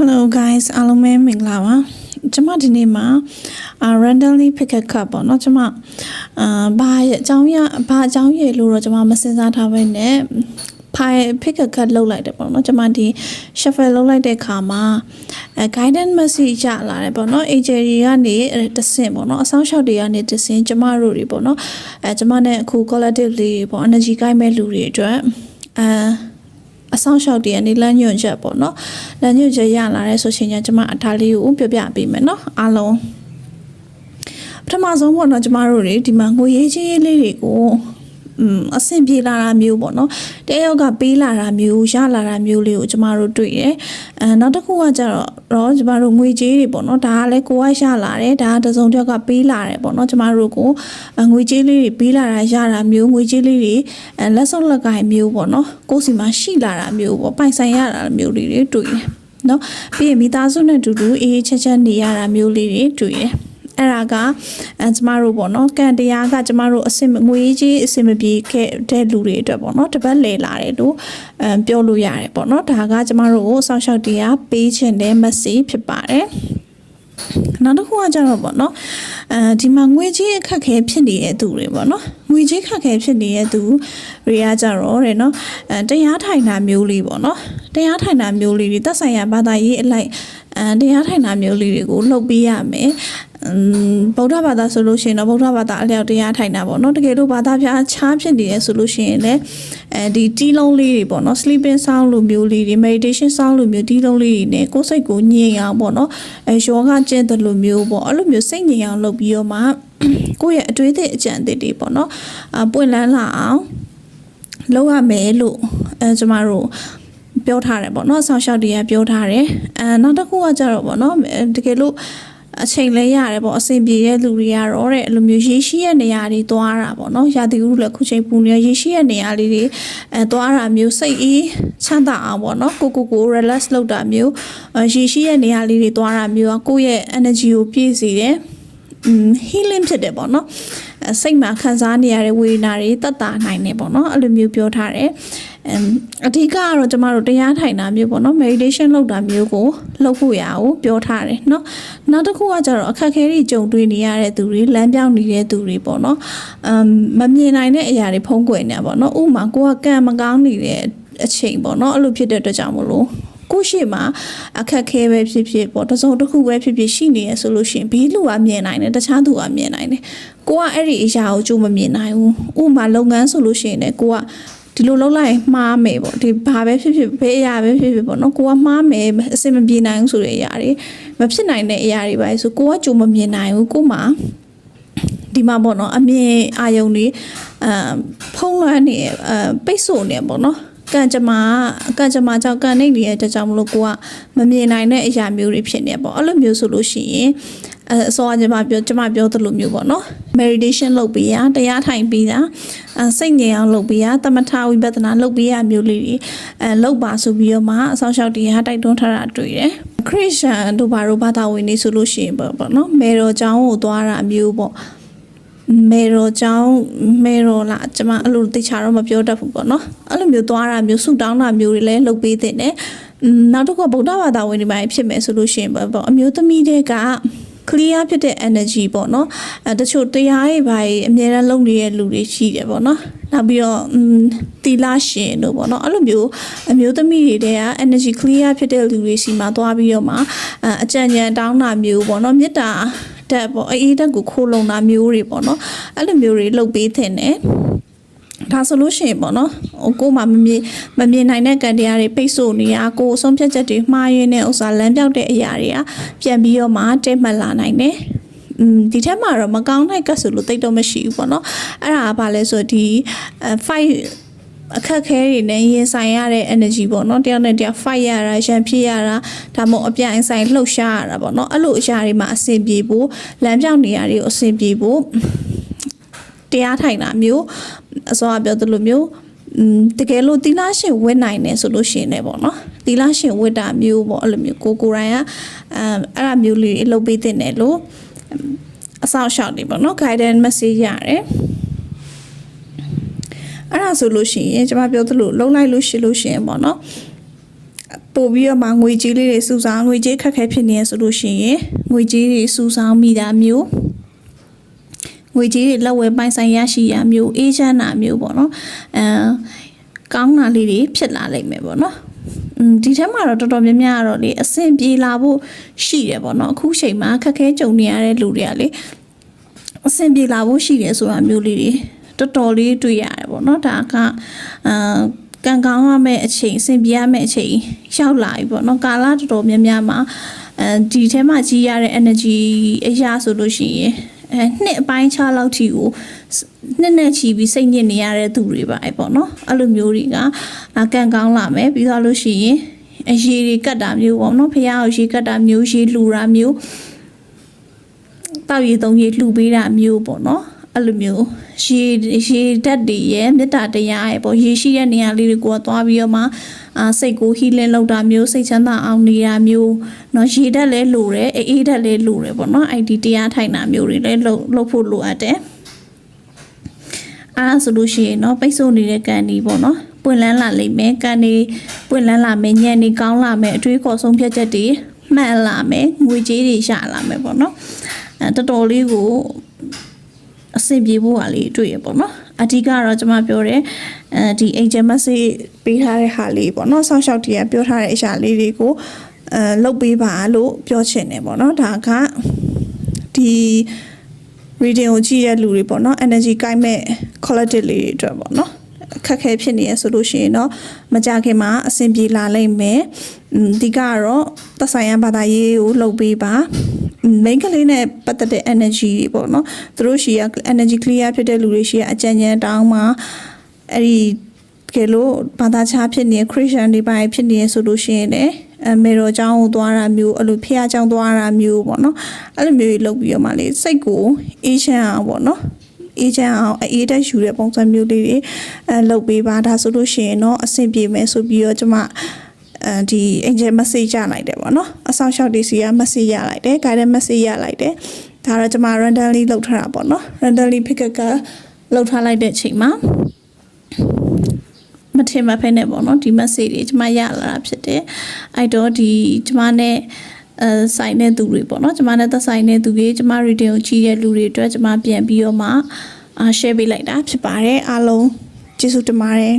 Hello guys အားလုံးပဲမင်္ဂလာပါကျွန်မဒီနေ့မှာအာ randomly pick a cup ပေါ့เนาะကျွန်မအာဘာအကြောင်းရဘာအကြောင်းရလို့တော့ကျွန်မမစင်စားထားပဲနဲ့ file pick a cup လောက်လိုက်တယ်ပေါ့เนาะကျွန်မဒီ shuffle လောက်လိုက်တဲ့ခါမှာအဲ guidance message ရလာတယ်ပေါ့เนาะ agency ကနေတဆင့်ပေါ့เนาะအဆောင်ရှောက်တွေကနေတဆင့်ကျမတို့တွေပေါ့เนาะအဲကျမနဲ့အခု collective လေးတွေပေါ့ energy guide မဲ့လူတွေအတွက်အဲ အဆောင်ရှောက်တည်းအနေလမ်းညွှန်ချက်ပေါ့နော်လမ်းညွှန်ချက်ရလာတဲ့ဆိုရှင်ညကျွန်မအထားလေးကိုပြပြပေးမယ်နော်အားလုံးပထမဆုံးပေါ့နော်ကျမတို့တွေဒီမှာငွေရေးချင်းရေးလေးတွေကိုอืม အဆင်ပြေလာတာမျိုးပေါ့နော်တယောက်ကပေးလာတာမျိုးရလာတာမျိုးလေးကိုကျမတို့တွေ့တယ်အဲနောက်တစ်ခုကကျတော့တော့ကျမတို့ငွေကြေးတွေပေါ့နော်ဒါကလည်းကိုကရလာတယ်ဒါကတစုံတစ်ယောက်ကပေးလာတယ်ပေါ့နော်ကျမတို့ကိုအငွေကြေးလေးတွေပေးလာတာရတာမျိုးငွေကြေးလေးတွေအဲလက်စုပ်လက်ကင်မျိုးပေါ့နော်ကိုယ်စီမှာရှိလာတာမျိုးပေါ့ပိုင်ဆိုင်ရတာမျိုးလေးတွေတွေ့တယ်နော်ပြီးရင်မိသားစုနဲ့အတူတူအေးအေးချမ်းချမ်းနေရတာမျိုးလေးတွေတွေ့တယ် အဲ့ဒါကအဲကျမတို့ပေါ့နော်ကံတရားကကျမတို့အစင်ငွေကြီးအစင်မပြေခဲ့တဲ့လူတွေအတွက်ပေါ့နော်တပတ်လဲလာတယ်လို့အဲပြောလို့ရတယ်ပေါ့နော်ဒါကကျမတို့ကိုစောင့်ရှောက်တရားပေးခြင်းတဲ့ message ဖြစ်ပါတယ်နောက်တစ်ခုကကြတော့ပေါ့နော်အဲဒီမှာငွေကြီးအခက်ခဲဖြစ်နေတဲ့သူတွေပေါ့နော်ငွေကြီးခက်ခဲဖြစ်နေတဲ့သူတွေကကြတော့တဲ့နော်အဲတရားထိုင်တာမျိုးလေးပေါ့နော်တရားထိုင်တာမျိုးလေးတွေသက်ဆိုင်ရာဘာသာရေးအလိုက် အဲတရားထိုင်တာမျိုးလေးတွေကိုလှုပ်ပေးရမယ်อืมဗုဒ္ဓဘာသာဆိုလို့ရှိရင်တော့ဗုဒ္ဓဘာသာအလျောက်တရားထိုင်တာပေါ့နော်တကယ်လို့ဘာသာပြားချားဖြစ်နေရဲဆိုလို့ရှိရင်လည်းအဲဒီတီးလုံးလေးတွေပေါ့နော် sleeping sound လိုမျိုးလေးတွေ meditation sound လိုမျိုးတီးလုံးလေးတွေနဲ့ကိုယ်စိတ်ကိုညင်အောင်ပေါ့နော်အဲယောဂကျင့်တယ်လိုမျိုးပေါ့အဲ့လိုမျိုးစိတ်ညင်အောင်လုပ်ပြီးတော့မှကိုယ့်ရဲ့အတွေးအသည့်အကြံအသစ်တွေပေါ့နော်အပွင့်လန်းလာအောင်လုပ်ရမယ်လို့အဲကျမတို့ ပြောထားတယ်ပေါ့နော်ဆောင်းရှောက်တွေကပြောထားတယ်အဲနောက်တစ်ခုကကြတော့ပေါ့နော်တကယ်လို့အချိန်လဲရတယ်ပေါ့အဆင်ပြေတဲ့လူတွေကတော့တဲ့အဲ့လိုမျိုးရေရှိတဲ့နေရာတွေသွားတာပေါ့နော်ရာသီဥတုလည်းခုချိန်ပူနေရေရှိတဲ့နေရာလေးတွေအဲသွားတာမျိုးစိတ်အေးချမ်းသာအောင်ပေါ့နော်ကိုကိုကို relax လုပ်တာမျိုးရေရှိတဲ့နေရာလေးတွေသွားတာမျိုးကကိုယ့်ရဲ့ energy ကိုပြည့်စေတယ်อืม healing ဖြစ်တယ်ပေါ့နော်အဲစိတ်မှာခံစားနေရတဲ့ဝေဒနာတွေတတ်တာနိုင်တယ်ပေါ့နော်အဲ့လိုမျိုးပြောထားတယ် အမ်အဓိကကတော့ကျမတို့တရားထိုင်တာမျိုးပေါ့နော် meditation လုပ်တာမျိုးကိုလုပ်ဖို့ရအောင်ပြောထားတယ်เนาะနောက်တစ်ခုကကျတော့အခက်အခဲတွေကြုံတွေ့နေရတဲ့သူတွေလမ်းပြောင်းနေတဲ့သူတွေပေါ့နော်အမ်မမြင်နိုင်တဲ့အရာတွေဖုံးကွယ်နေတာပေါ့နော်ဥပမာကိုကကံမကောင်းနေတဲ့အချိန်ပေါ့နော်အဲ့လိုဖြစ်တဲ့အတွက်ကြောင့်မလို့ကိုရှိမှာအခက်ခဲပဲဖြစ်ဖြစ်ပေါ့တစုံတစ်ခုပဲဖြစ်ဖြစ်ရှိနေရဆိုလို့ရှိရင်ဘေးလူကမြင်နိုင်တယ်တခြားသူကမြင်နိုင်တယ်ကိုကအဲ့ဒီအရာကိုကြိုးမမြင်နိုင်ဘူးဥပမာလုပ်ငန်းဆိုလို့ရှိရင်လည်းကိုက ဒီလိုလုပ်လိုက်မှားမယ်ပေါ့ဒီဘာပဲဖြစ်ဖြစ်ဘယ်အရာပဲဖြစ်ဖြစ်ပေါ့နော်ကိုကမှားမယ်အစင်မပြေနိုင်ဘူးဆိုတဲ့အရာတွေမဖြစ်နိုင်တဲ့အရာတွေပါဆိုကိုကကြိုးမမြင်နိုင်ဘူးကိုမှဒီမှာပေါ့နော်အမြင်အာယုံတွေအဖုံးလွှမ်းနေအပိတ်ဆို့နေပေါ့နော်ကံကြမ္မာကံကြမ္မာကြောင့်ကံနေနေတဲ့တကြောင်မလို့ကိုကမမြင်နိုင်တဲ့အရာမျိုးတွေဖြစ်နေပေါ့အဲ့လိုမျိုးဆိုလို့ရှိရင် အဲအစောကကျမပြောကျမပြောသလိုမျိုးပေါ့နော် meditation လုပ်ပေးရတရားထိုင်ပေးတာအဲစိတ်ငြိမ်အောင်လုပ်ပေးရသမထဝိပဿနာလုပ်ပေးရမျိုးလေးတွေအဲလုပ်ပါဆိုပြီးတော့မှအစောရှောက်တရားတိုက်တွန်းထားတာတွေ့တယ်ခရစ်ယာန်တို့ဘာတို့ဘာသာဝင်နေဆိုလို့ရှိရင်ပေါ့နော်မေတော်ကျောင်းကိုသွားတာမျိုးပေါ့မေရိုကြောင့်မေရိုလားကျမအဲ့လိုတိချာတော့မပြောတတ်ဘူးပေါ့နော်အဲ့လိုမျိုးသွားတာမျိုးဆူတောင်းတာမျိုးတွေလည်းလုပ်ပေးတဲ့ ਨੇ နောက်တစ်ခုကဗုဒ္ဓဘာသာဝင်တွေပိုင်းဖြစ်မယ်ဆိုလို့ရှိရင်ပေါ့အမျိုးသမီးတွေက clear ဖြစ်တဲ့ energy ပေါ့နော်အဲတချို့တရားတွေဘာတွေအများအားလုံးနေတဲ့လူတွေရှိတယ်ပေါ့နော်နောက်ပြီးတော့တီလာရှင်တို့ပေါ့နော်အဲ့လိုမျိုးအမျိုးသမီးတွေတဲက energy clear ဖြစ်တဲ့လူတွေစီမှာသွားပြီးတော့မှအကြံဉာဏ်တောင်းတာမျိုးပေါ့နော်မေတ္တာတက်ပေါ့အေးတက်ကိုခိုးလုံတာမျိုးတွေပေါ့နော်အဲ့လိုမျိုးတွေလုပ်ပေးတဲ့နဲ့ ဒါဆိုလို့ရှိရင်ပေါ့နော်ဟိုကိုမှမမြင်မမြင်နိုင်တဲ့ကံတရားတွေပိတ်ဆို့နေတာကိုအဆုံးဖြတ်ချက်တွေမှားရင်းတဲ့ဥစ္စာလမ်းပြောက်တဲ့အရာတွေကပြန်ပြီးတော့မှတိတ်မှတ်လာနိုင်တယ်อืมဒီထက်မှာတော့မကောင်းတဲ့ကတ်ဆိုလို့တိတ်တော့မရှိဘူးပေါ့နော်အဲ့ဒါကဘာလဲဆိုဒီ5အခက်ခဲတွေနဲ့ရင်ဆိုင်ရတဲ့ energy ပေါ့နော်တယောက်နဲ့တယောက် fight ရတာရန်ဖြစ်ရတာဒါမှမဟုတ်အပြိုင်ဆိုင်လှုပ်ရှားရတာပေါ့နော်အဲ့လိုအရာတွေမှာအဆင်ပြေဖို့လမ်းပြောင်းနေရာတွေကိုအဆင်ပြေဖို့ တရားထိုင်တာမျိုးအစောကပြောသလိုမျိုးอืมတကယ်လို့သီလရှင်ဝတ်နိုင်တယ်ဆိုလို့ရှိရင်လည်းပေါ့နော်သီလရှင်ဝတ်တာမျိုးပေါ့အဲ့လိုမျိုးကိုကိုယ်တိုင်ကအဲအဲ့ဒါမျိုးလေးလုပ်ပေးတဲ့နယ်လို့အဆောက်ရှောက်နေပေါ့နော် guidance message ရတယ်အဲ့ဒါဆိုလို့ရှိရင်ကျွန်မပြောသလိုလုံးလိုက်လို့ရှိလို့ရှိရင်ပေါ့နော်ပို့ပြီးတော့မှငွေကြေးလေးတွေစုဆောင်းငွေကြေးခက်ခဲဖြစ်နေရဆိုလို့ရှိရင်ငွေကြေးတွေစုဆောင်းမိတာမျိုး ငွေကြေးတွေလက်ဝဲပိုင်ဆိုင်ရရှိရမျိုးအေးချမ်းတာမျိုးပေါ့နော်အဲကောင်းတာလေးတွေဖြစ်လာလိမ့်မယ်ပေါ့နော်อืมဒီထက်မှာတော့တော်တော်များများကတော့လေအဆင်ပြေလာဖို့ရှိတယ်ပေါ့နော်အခုချိန်မှာခက်ခဲကြုံနေရတဲ့လူတွေကလေအဆင်ပြေလာဖို့ရှိတယ်ဆိုတာမျိုးလေးတွေတော်တော်လေးတွေ့ရတယ်ပေါ့နော်ဒါကအာကံကောင်းရမယ့်အချိန်အဆင်ပြေရမယ့်အချိန်ရောက်လာပြီပေါ့နော်ကာလတော်တော်များများမှာအဲဒီထဲမှာကြီးရတဲ့ energy အရာဆိုလို့ရှိရင် အဲနှစ်အပိုင်းခြားလောက်ထိကိုနှစ်နဲ့ချီပြီးစိတ်ညစ်နေရတဲ့သူတွေပါအဲ့ပေါ့နော်အဲ့လိုမျိုးတွေကအာကံကောင်းလာမယ်ပြီးတော့လို့ရှိရင်အရေးတွေကတ်တာမျိုးပေါ့နော်ဖះကိုရေကတ်တာမျိုးရေလှူတာမျိုးတောက်ရည်သုံးရည်လှူပေးတာမျိုးပေါ့နော်အဲ့လိုမျိုးရေရေဓာတ်တွေရဲ့မေတ္တာတရားရဲ့ပေါ့ရေရှိတဲ့နေရာလေးတွေကိုသွားပြီးတော့မှ အာစိတ်ကို healing လုပ်တာမျိုးစိတ်ချမ်းသာအောင်နေတာမျိုးเนาะရေဓာတ်လည်းလိုတယ်အေးဓာတ်လည်းလိုတယ်ပေါ့နော်အဲ့ဒီတရားထိုင်တာမျိုးတွေလည်းလုပ်လုပ်ဖို့လိုအပ်တယ်အားဆိုလို့ရှိရင်เนาะပိတ်ဆို့နေတဲ့ကန်ဒီပေါ့နော်ပွင့်လန်းလာလိမ့်မယ်ကန်ဒီပွင့်လန်းလာမယ်ညံနေကောင်းလာမယ်အတွေးခေါ်ဆုံးဖြတ်ချက်တွေမှန်လာမယ်ငွေကြေးတွေရလာမယ်ပေါ့နော်အဲတော်တော်လေးကို အဆင်ပြေဖို့ကလေးတွေ့ရပေါ့နော်အဓိကတော့ကျွန်မပြောတယ် အဲဒီ angel message ပေးထားတဲ့ဟာလေးပေါ့နော်ဆောက်ရှောက်တီးကပြောထားတဲ့အရာလေးတွေကိုအဲလုတ်ပေးပါလို့ပြောချင်တယ်ပေါ့နော်ဒါကဒီ reading ကိုကြည့်ရတဲ့လူတွေပေါ့နော် energy ကိုင်းမဲ့ collective လေးတွေအတွက်ပေါ့နော်အခက်ခဲဖြစ်နေရဆိုလို့ရှိရင်တော့မကြခင်မှာအဆင်ပြေလာလိမ့်မယ်။အမ်ဒီကတော့သက်ဆိုင်ရာဘာသာရေးကိုလှုပ်ပေးပါ။ main ကလေးနဲ့ပတ်သက်တဲ့ energy တွေပေါ့နော်။သူတို့ရှိရ energy clear ဖြစ်တဲ့လူတွေရှိရအကြံဉာဏ်တောင်းမှာ အဲ့ဒီကယ်လို့ဘာသာခြားဖြစ်နေခရစ်ယာန်တွေပိုင်းဖြစ်နေဆိုလို့ရှိရင်လည်းအမေတော်ကျောင်းကိုသွားတာမျိုးအဲ့လိုဖះကျောင်းသွားတာမျိုးပေါ့နော်အဲ့လိုမျိုးကြီးလုပ်ပြီးတော့မှလေစိတ်ကိုအေးချမ်းအောင်ပေါ့နော်အေဂျင့်အောင်အေးတက်ယူတဲ့ပုံစံမျိုးလေးတွေအဲလုပ်ပေးပါဒါဆိုလို့ရှိရင်တော့အဆင်ပြေမယ်ဆိုပြီးတော့ကျွန်မအဲဒီ angel message ရလိုက်တယ်ပေါ့နော်အဆောင်ရှောက်တီစီက message ရလိုက်တယ် guided message ရလိုက်တယ်ဒါတော့ကျွန်မ randomly လောက်ထားတာပေါ့နော် randomly pick up ကလောက်ထားလိုက်တဲ့ချိန်မှာ ထင်မဖက်နဲ့ပေါ့နော်ဒီ message တွေကျမရလာတာဖြစ်တယ်အဲ့တော့ဒီကျမနဲ့အဲဆိုင်တဲ့သူတွေပေါ့နော်ကျမနဲ့သက်ဆိုင်တဲ့သူတွေကျမ reading ကိုကြည့်တဲ့လူတွေအတွက်ကျမပြန်ပြီးတော့မှအာ share ပေးလိုက်တာဖြစ်ပါတယ်အားလုံးကျေးဇူးတင်ပါတယ်